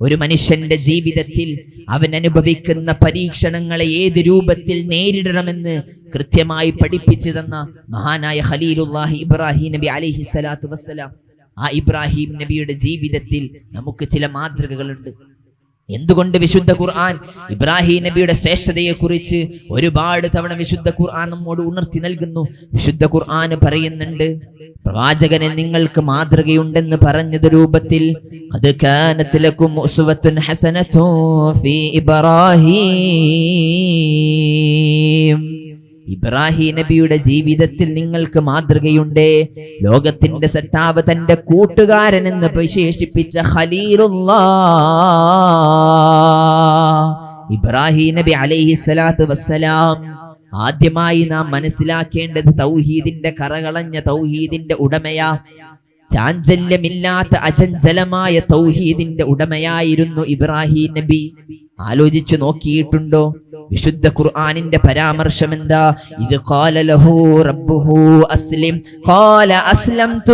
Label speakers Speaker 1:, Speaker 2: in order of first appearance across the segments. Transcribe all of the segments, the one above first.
Speaker 1: ഒരു മനുഷ്യന്റെ ജീവിതത്തിൽ അവൻ അനുഭവിക്കുന്ന പരീക്ഷണങ്ങളെ ഏത് രൂപത്തിൽ നേരിടണമെന്ന് കൃത്യമായി പഠിപ്പിച്ചു തന്ന മഹാനായ ഖലീലുല്ലാഹി ഇബ്രാഹിം നബി അലിഹി സ്വലാത്തു വസ്സലാം. ആ ഇബ്രാഹിം നബിയുടെ ജീവിതത്തിൽ നമുക്ക് ചില മാതൃകകളുണ്ട്. എന്തുകൊണ്ട് വിശുദ്ധ ഖുർആൻ ഇബ്രാഹിം നബിയുടെ ശ്രേഷ്ഠതയെ കുറിച്ച് ഒരുപാട് തവണ വിശുദ്ധ ഖുർആൻ നമ്മോട് ഉണർത്തി നൽകുന്നു? വിശുദ്ധ ഖുർആൻ പറയുന്നുണ്ട് പ്രവാചകനെ നിങ്ങൾക്ക് മാതൃകയുണ്ടെന്ന് പറഞ്ഞത് രൂപത്തിൽ അത് കാനത്തിലും ഇബ്രാഹീം. ഇബ്രാഹിം നബിയുടെ ജീവിതത്തിൽ നിങ്ങൾക്ക് മാതൃകയുണ്ട്? ലോകത്തിന്റെ സട്ടാവ് തന്റെ കൂട്ടുകാരൻ എന്ന് വിശേഷിപ്പിച്ച ഇബ്രാഹിം നബി അലൈഹി സ്വലാത്തു വസ്സലാം ആദ്യമായി നാം മനസ്സിലാക്കേണ്ടത് തൗഹീദിന്റെ കറകളഞ്ഞ തൗഹീദിന്റെ ഉടമയാ. ചാഞ്ചല്യമില്ലാത്ത അചഞ്ചലമായ തൗഹീദിന്റെ ഉടമയായിരുന്നു ഇബ്രാഹിം നബി. ആലോചിച്ചു നോക്കിയിട്ടുണ്ടോ? വിശുദ്ധ ഖുർആാനിന്റെ പരാമർശം എന്താ ഇത് ഖാല ലഹു റബ്ബുഹു അസ്ലിം. ഖാല അസ്ലംതു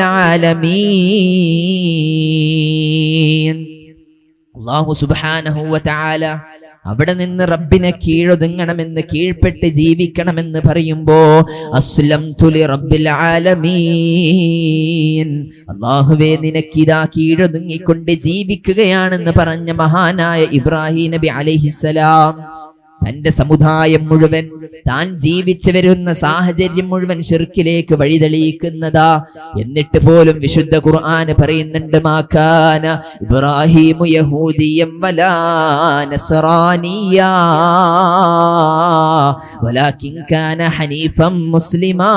Speaker 1: ആലമീൻ. അല്ലാഹു സുബ്ഹാനഹു അവിടെ നിന്ന് റബ്ബിനെ കീഴൊതുങ്ങണമെന്ന് കീഴ്പ്പെട്ട് ജീവിക്കണമെന്ന് പറയുമ്പോ അസ്ലം തുലി റബ്ബിൽ ആലമീൻ. അള്ളാഹുവേ നിനക്കിതാ കീഴൊതുങ്ങിക്കൊണ്ട് ജീവിക്കുകയാണെന്ന് പറഞ്ഞ മഹാനായ ഇബ്രാഹിം നബി അലൈഹിസലാം തന്റെ സമുദായം മുഴുവൻ താൻ ജീവിച്ചു വരുന്ന സാഹചര്യം മുഴുവൻ ഷിർക്കിലേക്ക് വഴിതെളിയിക്കുന്നതാ. എന്നിട്ട് പോലും വിശുദ്ധ ഖുർആൻ പറയുന്നുണ്ട് മാക്കാന ഇബ്രാഹിമു യഹൂദിയം വലാനസറാനിയ വലാകിൻ കാന ഹനീഫം മുസ്ലിമാ.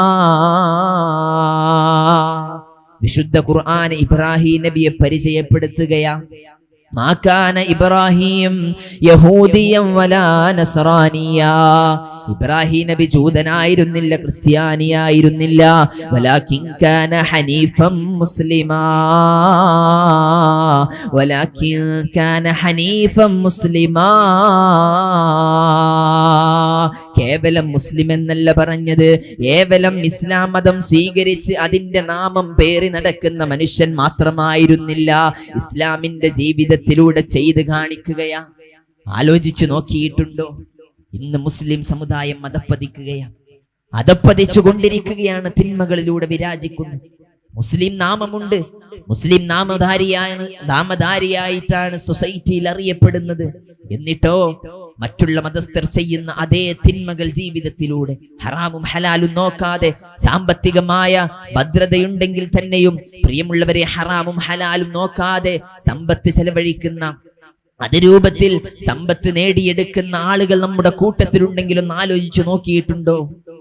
Speaker 1: വിശുദ്ധ ഖുർആൻ ഇബ്രാഹിം നബിയെ മാക്കാന ഇബ്രാഹിം യഹൂദിയം വലാ നസ്രാനിയ. ഇബ്രാഹിം നബി ജൂതനായിരുന്നില്ല ക്രിസ്ത്യാനിയായിരുന്നില്ല. വലാകിൻ കാന ഹനീഫം മുസ്ലിമാ. വലാകിൻ കാന حنيفا മുസ്ലിമാ. കേവലം മുസ്ലിം എന്നല്ല പറഞ്ഞത്. കേവലം ഇസ്ലാം മതം സ്വീകരിച്ച് അതിന്റെ നാമം പേറി നടക്കുന്ന മനുഷ്യൻ മാത്രമായിരുന്നില്ല. ഇസ്ലാമിന്റെ ജീവിതത്തിലൂടെ ചെയ്ത് കാണിക്കുകയാ. ആലോചിച്ചു നോക്കിയിട്ടുണ്ടോ? ഇന്ന് മുസ്ലിം സമുദായം മതപ്പതിക്കുകയാണ് അതപ്പതിച്ചു കൊണ്ടിരിക്കുകയാണ് തിന്മകളിലൂടെ വിരാജിക്കുന്നു. മുസ്ലിം നാമമുണ്ട്. മുസ്ലിം നാമധാരിയാണ് നാമധാരിയായിട്ടാണ് സൊസൈറ്റിയിൽ അറിയപ്പെടുന്നത്. എന്നിട്ടോ മറ്റുള്ള മതസ്ഥർ ചെയ്യുന്ന അതേ തിന്മകൾ ജീവിതത്തിലൂടെ ഹറാമും ഹലാലും നോക്കാതെ സാമ്പത്തികമായ ഭദ്രതയുണ്ടെങ്കിൽ തന്നെയും പ്രിയമുള്ളവരെ ഹറാമും ഹലാലും നോക്കാതെ സമ്പത്ത് ചെലവഴിക്കുന്ന അത് രൂപത്തിൽ സമ്പത്ത് നേടിയെടുക്കുന്ന ആളുകൾ നമ്മുടെ കൂട്ടത്തിലുണ്ടെങ്കിലൊന്ന് ആലോചിച്ചു നോക്കിയിട്ടുണ്ടോ?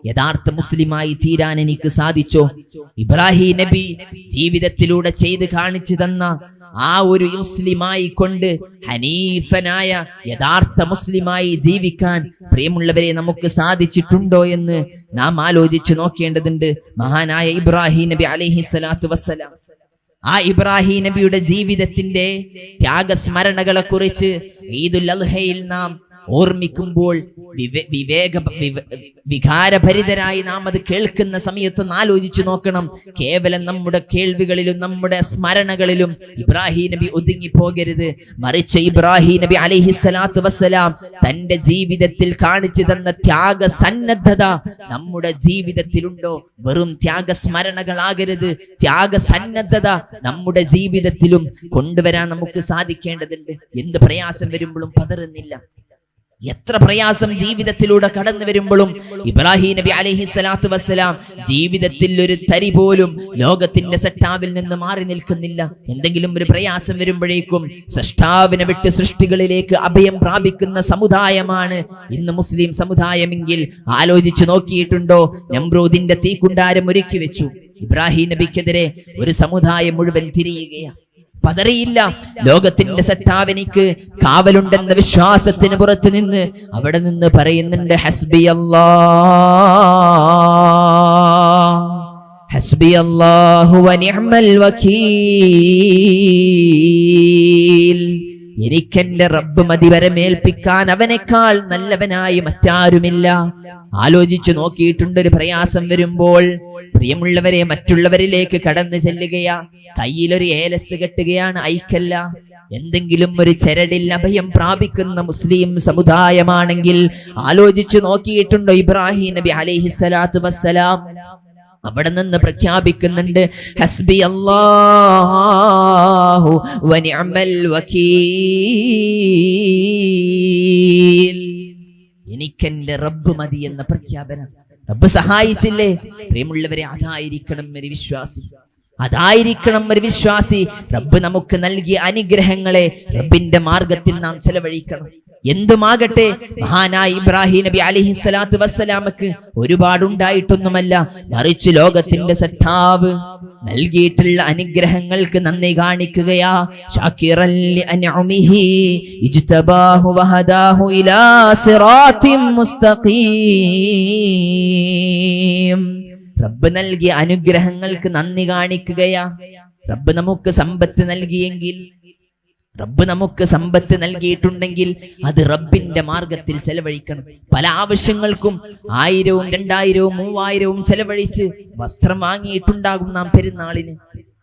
Speaker 1: യഥാർത്ഥ മുസ്ലിമായി തീരാൻ എനിക്ക് സാധിച്ചോ? ഇബ്രാഹിം നബി ജീവിതത്തിലൂടെ ചെയ്ത് കാണിച്ചു തന്ന ആ ഒരു മുസ്ലിമായി കൊണ്ട് ഹനീഫനായ യഥാർത്ഥ മുസ്ലിമായി ജീവിക്കാൻ പ്രിയമുള്ളവരെ നമുക്ക് സാധിച്ചിട്ടുണ്ടോ എന്ന് നാം ആലോചിച്ചു നോക്കേണ്ടതുണ്ട്. മഹാനായ ഇബ്രാഹിം നബി അലൈഹി സ്വലാത്തു വസ്സലാം. ആ ഇബ്രാഹിം നബിയുടെ ജീവിതത്തിന്റെ ത്യാഗസ്മരണകളെ കുറിച്ച് ഈദുൽ അൽഹയിൽ നാം ഓർമ്മിക്കുമ്പോൾ വിവേ- വിവേക വിവ- വികാരഭരിതരായി നാം അത് കേൾക്കുന്ന സമയത്തൊന്ന് ആലോചിച്ചു നോക്കണം. കേവലം നമ്മുടെ കേൾവികളിലും നമ്മുടെ സ്മരണകളിലും ഇബ്രാഹിം നബി ഒതുങ്ങി പോകരുത് മറിച്ച് ഇബ്രാഹിം നബി അലൈഹി സ്വലാത്തു വസ്സലാം തന്റെ ജീവിതത്തിൽ കാണിച്ചു തന്ന ത്യാഗ സന്നദ്ധത നമ്മുടെ ജീവിതത്തിലുണ്ടോ? വെറും ത്യാഗ സ്മരണകളാകരുത് ത്യാഗ സന്നദ്ധത നമ്മുടെ ജീവിതത്തിലും കൊണ്ടുവരാൻ നമുക്ക് സാധിക്കേണ്ടതുണ്ട്. എന്ത് പ്രയാസം വരുമ്പോഴും പതറുന്നില്ല. എത്ര പ്രയാസം ജീവിതത്തിലൂടെ കടന്നു വരുമ്പോഴും ഇബ്രാഹിം നബി അലഹി സ്വലാത്തു വസ്സലാം ജീവിതത്തിൽ ഒരു തരി പോലും ലോകത്തിന്റെ സട്ടാവിൽ നിന്ന് മാറി നിൽക്കുന്നില്ല. എന്തെങ്കിലും ഒരു പ്രയാസം വരുമ്പോഴേക്കും സൃഷ്ടാവിനെ വിട്ട് സൃഷ്ടികളിലേക്ക് അഭയം പ്രാപിക്കുന്ന സമുദായമാണ് ഇന്ന് മുസ്ലിം സമുദായമെങ്കിൽ ആലോചിച്ചു നോക്കിയിട്ടുണ്ടോ? നമ്രൂദിന്റെ തീക്കുണ്ടാരം ഒരുക്കി വെച്ചു. ഇബ്രാഹിം നബിക്കെതിരെ ഒരു സമുദായം മുഴുവൻ തിരിയുകയാണ്. പതറിയില്ല. ലോകത്തിന്റെ സട്ടാവിനിക്ക് കാവലുണ്ടെന്ന വിശ്വാസത്തിന് പുറത്ത് നിന്ന് അവിടെ നിന്ന് പറയുന്നുണ്ട് ഹസ്ബി അല്ലാ ഹസ്ബി അല്ലാഹു വനിഅമൽ എനിക്കെന്റെ റബ്ബ് മതിവരെ മേൽപ്പിക്കാൻ അവനേക്കാൾ നല്ലവനായി മറ്റാരുമില്ല. ആലോചിച്ചു നോക്കിയിട്ടുണ്ട് ഒരു പ്രയാസം വരുമ്പോൾ പ്രിയമുള്ളവരെ മറ്റുള്ളവരിലേക്ക് കടന്നു ചെല്ലുകയാ. കയ്യിലൊരു ഏലസ് കെട്ടുകയാണ് ഐക്കല്ല എന്തെങ്കിലും ഒരു ചരടിൽ അഭയം പ്രാപിക്കുന്ന മുസ്ലിം സമുദായമാണെങ്കിൽ ആലോചിച്ചു നോക്കിയിട്ടുണ്ടോ ഇബ്രാഹിം നബി അലൈഹിസ്സലാത്തു വസ്സലാം? അവിടെ നിന്ന് പ്രഖ്യാപിക്കുന്നുണ്ട് ഹസ്ബി അല്ലാഹു വനിഅമൽ എനിക്കെന്റെ റബ്ബ് മതി എന്ന പ്രഖ്യാപനം. റബ്ബ് സഹായിച്ചില്ലേ? പ്രിയമുള്ളവരെ അതായിരിക്കണം ഒരു വിശ്വാസി. അതായിരിക്കണം ഒരു വിശ്വാസി. റബ്ബ് നമുക്ക് നൽകിയ അനുഗ്രഹങ്ങളെ റബ്ബിന്റെ മാർഗത്തിൽ നാം ചെലവഴിക്കണം. എന്തുമാകട്ടെ മഹാനായ ഇബ്രാഹിം നബി അലിഹി സ്വലാത്തു വസ്സലാമക്ക് ഒരുപാടുണ്ടായിട്ടൊന്നുമല്ല. മറിച്ച് ലോകത്തിന്റെ സട്ടാവ് നൽകിയിട്ടുള്ള അനുഗ്രഹങ്ങൾക്ക് നന്ദി കാണിക്കുകയാ. റബ്ബ് നൽകിയ അനുഗ്രഹങ്ങൾക്ക് നന്ദി കാണിക്കുകയാ. റബ്ബ് നമുക്ക് സമ്പത്ത് നൽകിയെങ്കിൽ റബ്ബ് നമുക്ക് സമ്പത്ത് നൽകിയിട്ടുണ്ടെങ്കിൽ അത് റബ്ബിന്റെ മാർഗത്തിൽ ചെലവഴിക്കണം. പല ആവശ്യങ്ങൾക്കും ആയിരവും രണ്ടായിരവും മൂവായിരവും ചെലവഴിച്ച് വസ്ത്രം വാങ്ങിയിട്ടുണ്ടാകും നാം പെരുന്നാളിന്.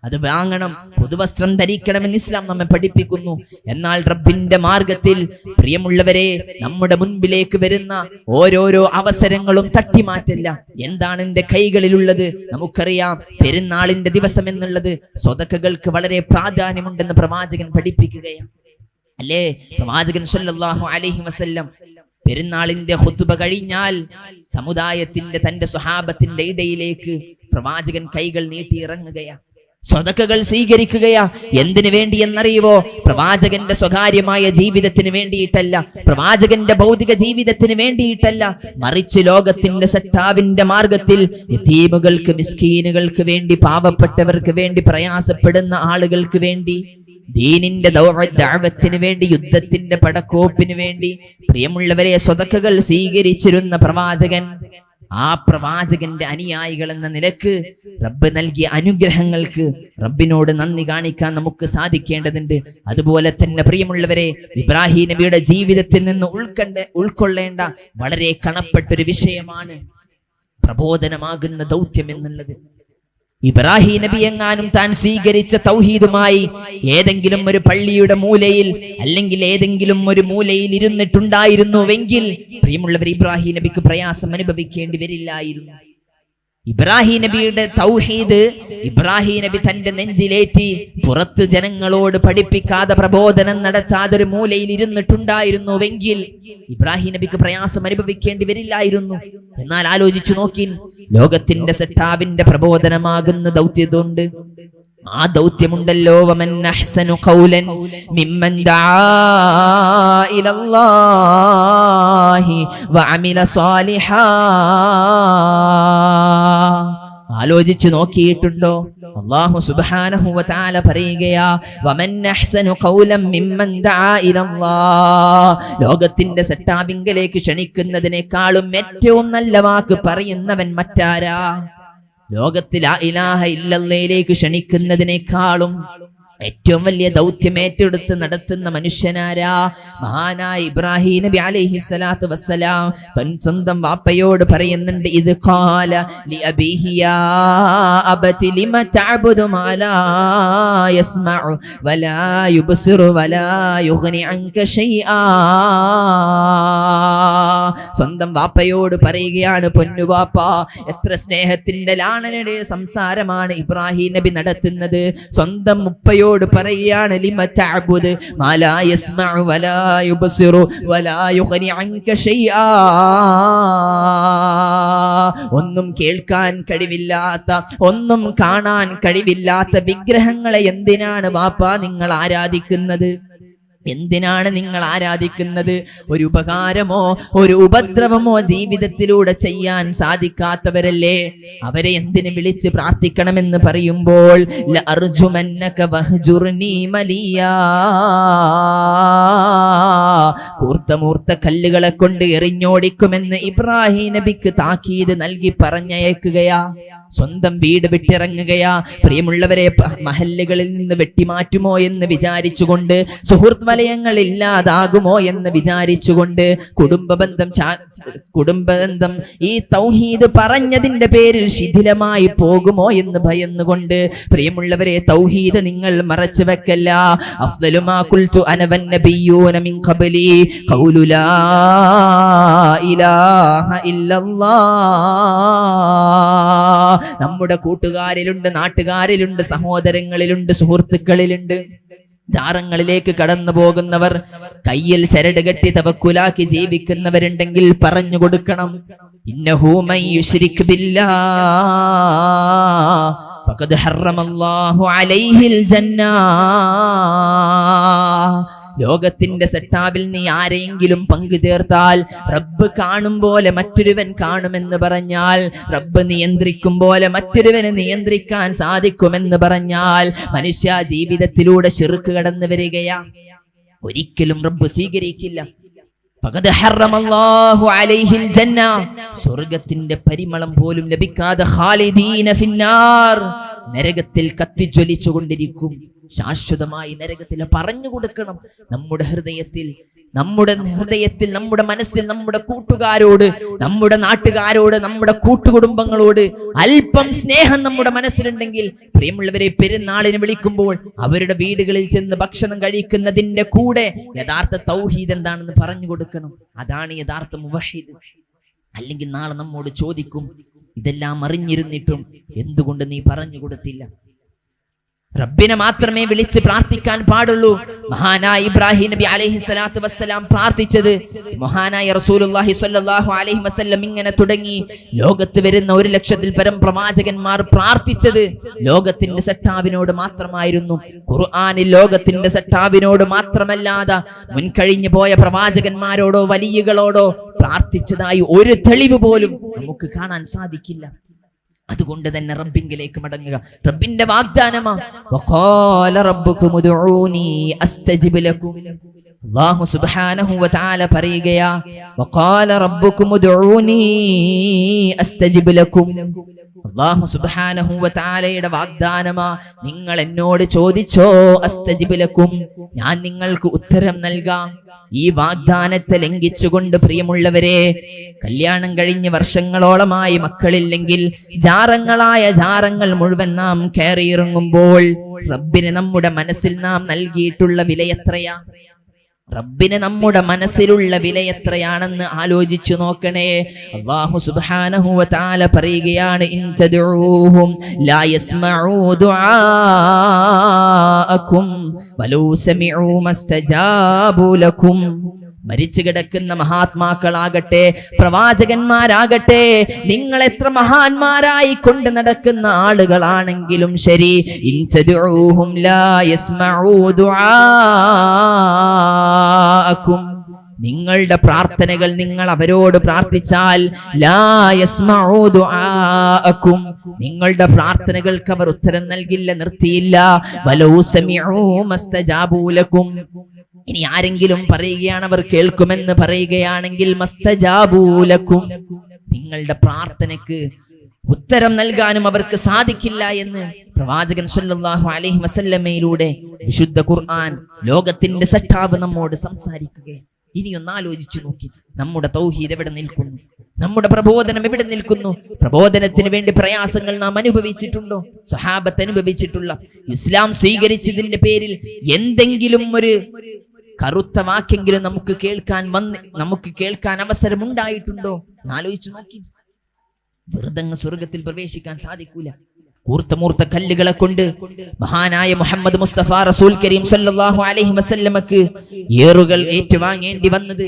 Speaker 1: അത് വാങ്ങണം. പുതുവസ്ത്രം ധരിക്കണമെന്ന് ഇസ്ലാം നമ്മെ പഠിപ്പിക്കുന്നു. എന്നാൽ റബ്ബിന്റെ മാർഗത്തിൽ പ്രിയമുള്ളവരെ നമ്മുടെ മുൻപിലേക്ക് വരുന്ന ഓരോരോ അവസരങ്ങളും തട്ടിമാറ്റല്ല. എന്താണ് എന്റെ കൈകളിലുള്ളത്? നമുക്കറിയാം പെരുന്നാളിന്റെ ദിവസം എന്നുള്ളത് സ്വതക്കകൾക്ക് വളരെ പ്രാധാന്യമുണ്ടെന്ന് പ്രവാചകൻ പഠിപ്പിക്കുകയാണ്. അല്ലേ? പ്രവാചകൻ സല്ലല്ലാഹു അലൈഹി വസല്ലം പെരുന്നാളിന്റെ ഹുത്തുബ കഴിഞ്ഞാൽ സമുദായത്തിന്റെ തന്റെ സ്വഹാബത്തിന്റെ ഇടയിലേക്ക് പ്രവാചകൻ കൈകൾ നീട്ടി ഇറങ്ങുകയാ സ്വതക്കകൾ സ്വീകരിക്കുകയാ. എന്തിനു വേണ്ടി എന്നറിയുവോ? പ്രവാചകന്റെ സ്വകാര്യമായ ജീവിതത്തിന് വേണ്ടിയിട്ടല്ല. പ്രവാചകന്റെ ഭൗതിക ജീവിതത്തിന് വേണ്ടിയിട്ടല്ല. മറിച്ച് ലോകത്തിന്റെ സട്ടാവിന്റെ മാർഗത്തിൽ തീമുകൾക്ക് മിസ്കീനുകൾക്ക് വേണ്ടി പാവപ്പെട്ടവർക്ക് വേണ്ടി പ്രയാസപ്പെടുന്ന ആളുകൾക്ക് വേണ്ടി ദീനിന്റെ ദൗ- വേണ്ടി യുദ്ധത്തിന്റെ പടക്കോപ്പിന് വേണ്ടി പ്രിയമുള്ളവരെ സ്വതക്കകൾ സ്വീകരിച്ചിരുന്ന പ്രവാചകൻ ആ പ്രവാചകന്റെ അനുയായികൾ എന്ന നിലയ്ക്ക് റബ്ബ് നൽകിയ അനുഗ്രഹങ്ങൾക്ക് റബ്ബിനോട് നന്ദി കാണിക്കാൻ നമുക്ക് സാധിക്കേണ്ടതുണ്ട്. അതുപോലെ തന്നെ പ്രിയമുള്ളവരെ ഇബ്രാഹിം നബിയുടെ ജീവിതത്തിൽ നിന്ന് ഉൾക്കണ്ട ഉൾക്കൊള്ളേണ്ട വളരെ കണപ്പെട്ടൊരു വിഷയമാണ് പ്രബോധനമാകുന്ന ദൗത്യം എന്നുള്ളത്. ഇബ്രാഹിം നബി എങ്ങാനും താൻ സ്വീകരിച്ച തൗഹീദുമായി ഏതെങ്കിലും ഒരു പള്ളിയുടെ മൂലയിൽ അല്ലെങ്കിൽ ഏതെങ്കിലും ഒരു മൂലയിൽ ഇരുന്നിട്ടുണ്ടായിരുന്നുവെങ്കിൽ പ്രിയമുള്ളവർ ഇബ്രാഹിം നബിക്ക് പ്രയാസം അനുഭവിക്കേണ്ടി വരില്ലായിരുന്നു. ഇബ്രാഹിം നബിയുടെ തൗഹീദ് ഇബ്രാഹിം നബി തന്റെ നെഞ്ചിലേറ്റി പുറത്ത് ജനങ്ങളോട് പഠിപ്പിക്കാതെ പ്രബോധനം നടത്താതെ ഒരു മൂലയിൽ ഇരുന്നിട്ടുണ്ടായിരുന്നുവെങ്കിൽ ഇബ്രാഹിം നബിക്ക് പ്രയാസം അനുഭവിക്കേണ്ടി വരില്ലായിരുന്നു. എന്നാൽ ആലോചിച്ചു നോക്കി ലോകത്തിന്റെ സെട്ടാവിന്റെ പ്രബോധനമാകുന്ന ദൗത്യതുണ്ട്. ആ ദൗത്യമുണ്ടല്ലോ വമൻ അഹ്സനു ഖൗലൻ മിമ്മൻ ദആ ഇലല്ലാഹി വഅമില സാലിഹാ ആലോചിച്ചു നോക്കിയിട്ടുണ്ടോ? അള്ളാഹു സുബ്ഹാനഹു വതആല പറയുകയാ വമൻ അഹ്സനു ഖൗലൻ മിമ്മൻ ദആ ഇലല്ലാഹ് ലോകത്തിന്റെ സെട്ടാബിങ്കലേക്ക് ക്ഷണിക്കുന്നതിനേക്കാളും ഏറ്റവും നല്ല വാക്ക് പറയുന്നവൻ മറ്റാരാ? ലോകത്തിൽ ആ ഇലാഹ ഇല്ലല്ലയിലേക്ക് ക്ഷണിക്കുന്നതിനേക്കാളും ഏറ്റവും വലിയ ദൗത്യം ഏറ്റെടുത്ത് നടത്തുന്ന മനുഷ്യനാരാ? മഹാനായ ഇബ്രാഹിം നബി അലൈഹി സ്വലാത്തു വസ്സലാം. തൻ സ്വന്തം വാപ്പയോട് പറയുന്നുണ്ട് ഇത് ഖാല ലി അബീഹിയാ അബതി ലിമ തഅബുദു മാ ലാ യസ്മഉ വലാ യുബ്സിറു വലാ യുഗ്നി അൻക ഷൈആ. സ്വന്തം വാപ്പയോട് പറയുകയാണ് പൊന്നു വാപ്പ എത്ര സ്നേഹത്തിന്റെ ലാളനയുടെ സംസാരമാണ് ഇബ്രാഹിം നബി നടത്തുന്നത്? സ്വന്തം മുപ്പയോട് പറയുകയാണ് ലിമ തഅബുദ് മാ ലാ യസ്മഉ വലാ യുബ്സിറു വലാ യുഗ്നി ഒന്നും കേൾക്കാൻ കഴിവില്ലാത്ത ഒന്നും കാണാൻ കഴിവില്ലാത്ത വിഗ്രഹങ്ങളെ എന്തിനാണ് വാപ്പ നിങ്ങൾ ആരാധിക്കുന്നത്? എന്തിനാണ് നിങ്ങൾ ആരാധിക്കുന്നത്? ഒരു ഉപകാരമോ ഒരു ഉപദ്രവമോ ജീവിതത്തിലൂടെ ചെയ്യാൻ സാധിക്കാത്തവരല്ലേ? അവരെ എന്തിനു വിളിച്ച് പ്രാർത്ഥിക്കണമെന്ന് പറയുമ്പോൾ കൂർത്തമൂർത്ത കല്ലുകളെ കൊണ്ട് എറിഞ്ഞോടിക്കുമെന്ന് ഇബ്രാഹിം നബിക്ക് താക്കീത് നൽകി പറഞ്ഞയക്കുകയാ. സ്വന്തം വീട് വിട്ടിറങ്ങുകയാ. പ്രിയമുള്ളവരെ മഹല്ലുകളിൽ നിന്ന് വെട്ടിമാറ്റുമോ എന്ന് വിചാരിച്ചുകൊണ്ട് സുഹൃത്ത് വലയങ്ങൾ ഇല്ലാതാകുമോ എന്ന് വിചാരിച്ചുകൊണ്ട് കുടുംബ ബന്ധം ചാ- കുടുംബ ബന്ധം ഈ തൗഹീദ് പറഞ്ഞതിന്റെ പേരിൽ ശിഥിലമായി പോകുമോ എന്ന് ഭയന്നുകൊണ്ട് പ്രിയമുള്ളവരെ തൗഹീദ് നിങ്ങൾ മറച്ചു വെക്കല്ല. അഫ്ദലുമാ മിൻ ഖബലി. ഇലാഹ ഇല്ലല്ലാഹ് നമ്മുടെ കൂട്ടുകാരിലുണ്ട് നാട്ടുകാരിലുണ്ട് സഹോദരങ്ങളിലുണ്ട് സുഹൃത്തുക്കളിലുണ്ട്. ജാറങ്ങളിലേക്ക് കടന്നു പോകുന്നവർ കയ്യിൽ ചരട് കെട്ടി തവക്കുലാക്കി ജീവിക്കുന്നവരുണ്ടെങ്കിൽ പറഞ്ഞു കൊടുക്കണം. ഇന്നഹു ലോകത്തിന്റെ സെട്ടാബിൽ നീ ആരെയെങ്കിലും പങ്കു ചേർത്താൽ റബ്ബ് കാണും പോലെ മറ്റൊരുവൻ കാണുമെന്ന് പറഞ്ഞാൽ റബ്ബ് നിയന്ത്രിക്കും പോലെ മറ്റൊരുവന് നിയന്ത്രിക്കാൻ സാധിക്കുമെന്ന് പറഞ്ഞാൽ മനുഷ്യ ജീവിതത്തിലൂടെ ചെറുക്ക് കടന്നു വരികയാ. ഒരിക്കലും റബ്ബ് സ്വീകരിക്കില്ല. സ്വർഗത്തിന്റെ പരിമളം പോലും ലഭിക്കാതെ നരകത്തിൽ കത്തിജ്വലിച്ചുകൊണ്ടിരിക്കും. ശാശ്വതമായി നരകത്തിൽ പറഞ്ഞു കൊടുക്കണം. നമ്മുടെ ഹൃദയത്തിൽ നമ്മുടെ ഹൃദയത്തിൽ നമ്മുടെ മനസ്സിൽ നമ്മുടെ കൂട്ടുകാരോട് നമ്മുടെ നാട്ടുകാരോട് നമ്മുടെ കൂട്ടുകുടുംബങ്ങളോട് അല്പം സ്നേഹം നമ്മുടെ മനസ്സിലുണ്ടെങ്കിൽ പ്രിയമുള്ളവരെ പെരുന്നാളിന് വിളിക്കുമ്പോൾ അവരുടെ വീടുകളിൽ ചെന്ന് ഭക്ഷണം കഴിക്കുന്നതിന്റെ കൂടെ യഥാർത്ഥ തൗഹീദ് എന്താണെന്ന് പറഞ്ഞു കൊടുക്കണം. അതാണ് യഥാർത്ഥ മുവഹീദ്. അല്ലെങ്കിൽ നാളെ നമ്മോട് ചോദിക്കും ഇതെല്ലാം അറിഞ്ഞിരുന്നിട്ടും എന്തുകൊണ്ട് നീ പറഞ്ഞു കൊടുത്തില്ല? റബ്ബിനെ മാത്രമേ വിളിച്ച് പ്രാർത്ഥിക്കാൻ പാടുള്ളൂ. മഹാനായ ഇബ്രാഹിം നബി അലൈഹി സ്വലാത്തു വസ്സലാം പ്രാർത്ഥിച്ചത് മഹാനായ റസൂലുള്ളാഹി സ്വല്ലല്ലാഹു അലൈഹി വസല്ലം ഇങ്ങനെ തുടങ്ങി. ലോകത്ത് വരുന്ന ഒരു ലക്ഷത്തിൽ പരം പ്രവാചകന്മാർ പ്രാർത്ഥിച്ചത് ലോകത്തിന്റെ സട്ടാവിനോട് മാത്രമായിരുന്നു. ഖുർആനിൽ ലോകത്തിന്റെ സട്ടാവിനോട് മാത്രമല്ലാതെ മുൻകഴിഞ്ഞു പോയ പ്രവാചകന്മാരോടോ വലിയകളോടോ പ്രാർത്ഥിച്ചതായി ഒരു തെളിവ് പോലും നമുക്ക് കാണാൻ സാധിക്കില്ല. അതുകൊണ്ട് തന്നെ റബ്ബിങ്കിലേക്ക് മടങ്ങുക. റബ്ബിന്റെ വാഗ്ദാനമാ? അല്ലാഹു സുബ്ഹാനഹു വാഗ്ദാനമാ നിങ്ങൾ എന്നോട് ചോദിച്ചോ അസ്തജിബിലക്കും ഞാൻ നിങ്ങൾക്ക് ഉത്തരം നൽകാം. ഈ വാഗ്ദാനത്തെ ലംഘിച്ചുകൊണ്ട് പ്രിയമുള്ളവരെ കല്യാണം കഴിഞ്ഞ് വർഷങ്ങളോളമായി മക്കളില്ലെങ്കിൽ ജാറങ്ങളായ ജാറങ്ങൾ മുഴുവൻ നാം കയറിയിറങ്ങുമ്പോൾ റബ്ബിന് നമ്മുടെ മനസ്സിൽ നാം നൽകിയിട്ടുള്ള വില എത്രയാ റബ്ബിന് നമ്മുടെ മനസ്സിലുള്ള വില എത്രയാണെന്ന് ആലോചിച്ചു നോക്കണേ. അള്ളാഹു സുബ്ഹാനഹു വ പറയുകയാണ് ഇൻ ലാ യസ്മഊ ദുആഅകും മസ്തജാബു മരിച്ചു കിടക്കുന്ന മഹാത്മാക്കളാകട്ടെ പ്രവാചകന്മാരാകട്ടെ നിങ്ങൾ എത്ര മഹാന്മാരായി കൊണ്ട് നടക്കുന്ന ആളുകളാണെങ്കിലും ശരി. നിങ്ങളുടെ പ്രാർത്ഥനകൾ നിങ്ങൾ അവരോട് പ്രാർത്ഥിച്ചാൽ ലാ യസ്മഊ ദുആഅക്കും നിങ്ങളുടെ പ്രാർത്ഥനകൾക്ക് അവർ ഉത്തരം നൽകില്ല നിർത്തിയില്ല. ലക്കും. ഇനി ആരെങ്കിലും പറയുകയാണ് അവർ കേൾക്കുമെന്ന് പറയുകയാണെങ്കിൽ മസ്തജാബൂലക്കും നിങ്ങളുടെ പ്രാർത്ഥനയ്ക്ക് ഉത്തരം നൽകാനും അവർക്ക് സാധിക്കില്ല എന്ന് പ്രവാചകൻ സല്ലല്ലാഹു അലൈഹി വസല്ലമയിലൂടെ വിശുദ്ധ ഖുർആൻ ലോകത്തിന്റെ സട്ടാവ് നമ്മോട് സംസാരിക്കുകയാണ്. ഇനിയൊന്ന് ആലോചിച്ചു നോക്കി. നമ്മുടെ തൗഹീദ് എവിടെ നിൽക്കുന്നു? നമ്മുടെ പ്രബോധനം എവിടെ നിൽക്കുന്നു? പ്രബോധനത്തിന് വേണ്ടി പ്രയാസങ്ങൾ നാം അനുഭവിച്ചിട്ടുണ്ടോ? സ്വഹാബത്ത് അനുഭവിച്ചിട്ടുള്ള ഇസ്ലാം സ്വീകരിച്ചതിന്റെ പേരിൽ എന്തെങ്കിലും ഒരു കറുത്ത വാക്കെങ്കിലും നമുക്ക് കേൾക്കാൻ വന്ന് നമുക്ക് കേൾക്കാൻ അവസരം ഉണ്ടായിട്ടുണ്ടോ ആലോചിച്ചു നോക്കി. വെറുതെ സ്വർഗത്തിൽ പ്രവേശിക്കാൻ സാധിക്കൂല. കൂർത്ത മൂർത്ത കല്ലുകളെ കൊണ്ട് മഹാനായ മുഹമ്മദ് മുസ്തഫ റസൂൽ കരീം സല്ലാഹു അലഹി വസല്ലമക്ക് ഏറുകൾ ഏറ്റുവാങ്ങേണ്ടി വന്നത്.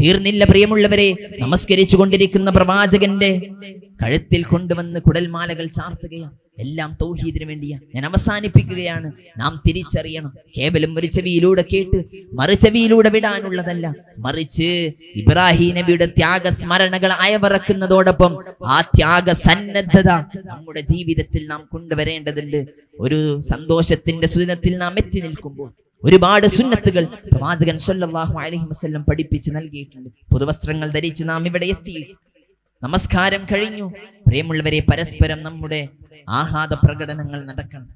Speaker 1: തീർന്നില്ല പ്രിയമുള്ളവരെ നമസ്കരിച്ചു കൊണ്ടിരിക്കുന്ന പ്രവാചകന്റെ കഴുത്തിൽ കൊണ്ടുവന്ന് കുടൽമാലകൾ ചാർത്തുകയാണ്. എല്ലാം തൗഹീദിന് വേണ്ടിയാ. ഞാൻ അവസാനിപ്പിക്കുകയാണ്. നാം തിരിച്ചറിയണം. കേവലം ഒരു ചെവിയിലൂടെ കേട്ട് മറുചെവിയിലൂടെ വിടാനുള്ളതല്ല. മറിച്ച് ഇബ്രാഹിം നബിയുടെ ത്യാഗ സ്മരണകൾ അയവിറക്കുന്നതോടൊപ്പം ആ ത്യാഗ സന്നദ്ധത നമ്മുടെ ജീവിതത്തിൽ നാം കൊണ്ടുവരേണ്ടതുണ്ട്. ഒരു സന്തോഷത്തിന്റെ സുദിനത്തിൽ നാം എത്തി നിൽക്കുമ്പോൾ ഒരുപാട് സുന്നത്തുകൾ പ്രവാചകൻ സല്ലല്ലാഹു അലൈഹി വസല്ലം പഠിപ്പിച്ച് നൽകിയിട്ടുണ്ട്. പുതുവസ്ത്രങ്ങൾ ധരിച്ച് നാം ഇവിടെ എത്തി. നമസ്കാരം കഴിഞ്ഞു. പ്രിയമുള്ളവരെ പരസ്പരം നമ്മുടെ ആഹ്ലാദ പ്രകടനങ്ങൾ നടക്കണം.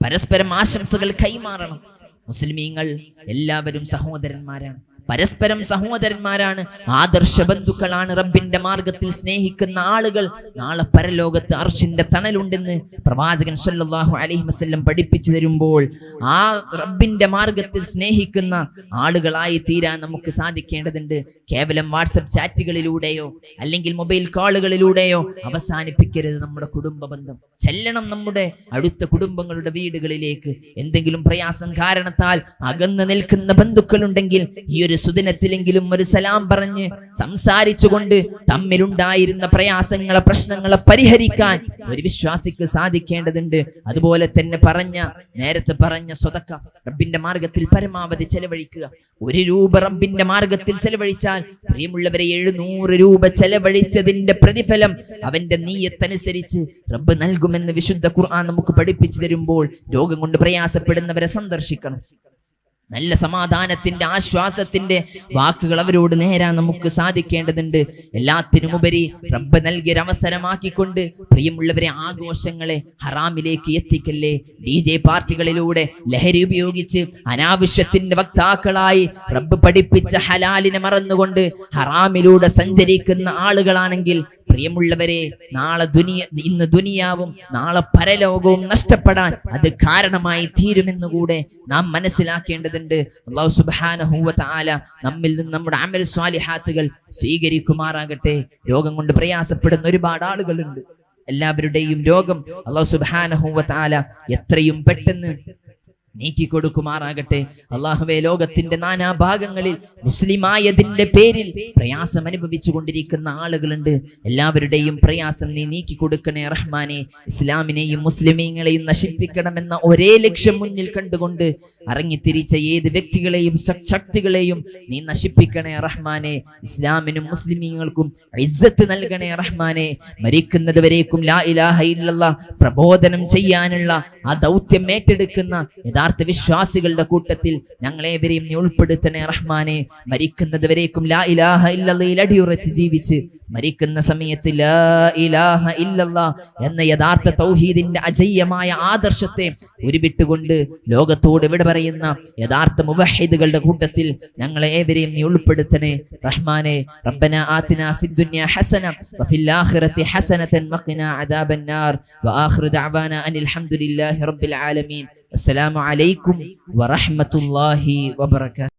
Speaker 1: പരസ്പരം ആശംസകൾ കൈമാറണം. മുസ്ലിമീങ്ങൾ എല്ലാവരും സഹോദരന്മാരാണ്. പരസ്പരം സഹോദരന്മാരാണ്. ആദർശ ബന്ധുക്കളാണ് റബ്ബിന്റെ മാർഗത്തിൽ സ്നേഹിക്കുന്ന ആളുകൾ. നാളെ പരലോകത്ത് അർഷിന്റെ തണലുണ്ടെന്ന് പ്രവാചകൻ സല്ലല്ലാഹു അലൈഹി വസല്ലം പഠിപ്പിച്ചു തരുമ്പോൾ ആ റബ്ബിന്റെ മാർഗത്തിൽ സ്നേഹിക്കുന്ന ആളുകളായി തീരാൻ നമുക്ക് സാധിക്കേണ്ടതുണ്ട്. കേവലം വാട്സപ്പ് ചാറ്റുകളിലൂടെയോ അല്ലെങ്കിൽ മൊബൈൽ കോളുകളിലൂടെയോ അവസാനിപ്പിക്കരുത് നമ്മുടെ കുടുംബ ബന്ധം. ചെല്ലണം നമ്മുടെ അടുത്ത കുടുംബങ്ങളുടെ വീടുകളിലേക്ക്. എന്തെങ്കിലും പ്രയാസം കാരണത്താൽ അകന്നു നിൽക്കുന്ന ബന്ധുക്കളുണ്ടെങ്കിൽ ഈ ഒരു സുദിനത്തിലെങ്കിലും ഒരു സലാം പറഞ്ഞ് സംസാരിച്ചുകൊണ്ട് തമ്മിലുണ്ടായിരുന്ന പ്രയാസങ്ങളെ പ്രശ്നങ്ങളെ പരിഹരിക്കാൻ ഒരു വിശ്വാസിക്ക് സാധിക്കേണ്ടതുണ്ട്. അതുപോലെ തന്നെ പറഞ്ഞ നേരത്തെ പറഞ്ഞ സ്വതക്ക റബ്ബിന്റെ മാർഗത്തിൽ പരമാവധി ചെലവഴിക്കുക. ഒരു രൂപ റബ്ബിന്റെ മാർഗത്തിൽ ചെലവഴിച്ചാൽ പ്രിയമുള്ളവരെ എഴുന്നൂറ് രൂപ ചെലവഴിച്ചതിന്റെ പ്രതിഫലം അവന്റെ നീയത്തനുസരിച്ച് റബ്ബ് നൽകുമെന്ന് വിശുദ്ധ ഖുർആൻ നമുക്ക് പഠിപ്പിച്ചു തരുമ്പോൾ രോഗം കൊണ്ട് പ്രയാസപ്പെടുന്നവരെ സന്ദർശിക്കണം. നല്ല സമാധാനത്തിന്റെ ആശ്വാസത്തിന്റെ വാക്കുകൾ അവരോട് നേരാൻ നമുക്ക് സാധിക്കേണ്ടതുണ്ട്. എല്ലാത്തിനുമുപരി റബ്ബ് നൽകിയൊരു അവസരമാക്കിക്കൊണ്ട് പ്രിയമുള്ളവരെ ആഘോഷങ്ങളെ ഹറാമിലേക്ക് എത്തിക്കല്ലേ? ഡി ജെ പാർട്ടികളിലൂടെ ലഹരി ഉപയോഗിച്ച് അനാവശ്യത്തിന്റെ വക്താക്കളായി റബ്ബ് പഠിപ്പിച്ച ഹലാലിനെ മറന്നുകൊണ്ട് ഹറാമിലൂടെ സഞ്ചരിക്കുന്ന ആളുകളാണെങ്കിൽ പ്രിയമുള്ളവരെ നാളെ ദുനിയ ഇന്ന് ദുനിയാവും നാളെ പരലോകവും നഷ്ടപ്പെടാൻ അത് കാരണമായി തീരുമെന്നുകൂടെ നാം മനസ്സിലാക്കേണ്ടതുണ്ട് അള്ളാഹു സുബ്ഹാനഹു വ തആല നമ്മിൽ നിന്ന് നമ്മുടെ അമൽ സ്വാലിഹാത്തുകൾ സ്വീകരിക്കുമാറാകട്ടെ. രോഗം കൊണ്ട് പ്രയാസപ്പെടുന്ന ഒരുപാട് ആളുകളുണ്ട്. എല്ലാവരുടെയും രോഗം അള്ളാഹു സുബ്ഹാനഹു വ തആല എത്രയും പെട്ടെന്ന് നീക്കിക്കൊടുക്കുമാറാകട്ടെ. അള്ളാഹുവെ ലോകത്തിന്റെ നാനാഭാഗങ്ങളിൽ മുസ്ലിമായതിന്റെ പേരിൽ പ്രയാസം അനുഭവിച്ചു കൊണ്ടിരിക്കുന്ന ആളുകളുണ്ട്. എല്ലാവരുടെയും പ്രയാസം നീ നീക്കിക്കൊടുക്കണേ റഹ്മാനെ. ഇസ്ലാമിനെയും മുസ്ലിമീങ്ങളെയും നശിപ്പിക്കണമെന്ന ഒരേ ലക്ഷ്യം മുന്നിൽ കണ്ടുകൊണ്ട് അറങ്ങിത്തിരിച്ച ഏത് വ്യക്തികളെയും ശക്തികളെയും നീ നശിപ്പിക്കണേ റഹ്മാനെ. ഇസ്ലാമിനും മുസ്ലിമീങ്ങൾക്കും ഇസ്സത്ത് നൽകണേ റഹ്മാനെ. മരിക്കുന്നതുവരേക്കും ലാ ഇലാഹ ഇല്ലല്ല പ്രബോധനം ചെയ്യാനുള്ള ആ ദൗത്യം ഏറ്റെടുക്കുന്ന യഥാർത്ഥ വിശ്വാസികളുടെ കൂട്ടത്തിൽ ഞങ്ങളേവരെയും നീ ഉൾപ്പെടുത്തണേ റഹ്മാനെ. മരിക്കുന്നത് വരേക്കും ലാ ഇലാഹ ഇല്ലല്ലയിൽ അടിയുറച്ച് ജീവിച്ച് മരിക്കുന്ന സമയത്ത് ലാ ഇലാഹ ഇല്ലല്ല എന്ന യഥാർത്ഥ തൗഹീദിന്റെ അജയ്യമായ ആദർശത്തെ ഉരുവിട്ടുകൊണ്ട് ലോകത്തോട് ഇവിടെ പറയുന്ന യഥാർത്ഥ മുവഹിദുകളുടെ കൂട്ടത്തിൽ ഞങ്ങളെ ഏവരെയും നീ ഉൾപ്പെടുത്തണേ റഹ്മാനെ. റബ്ബന ആതിന ഫിദ്ദുനിയ ഹസന വഫിൽ ആഖിറതി ഹസനതൻ വഖിന അദാബന്നാർ നാർ വആഖിറു ദഅവാന അനിൽ ഹംദുലില്ലാഹി റബ്ബിൽ ആലമീൻ. അസ്സലാമു അലൈക്കും വറഹ്മത്തുള്ളാഹി വബറകാതുഹു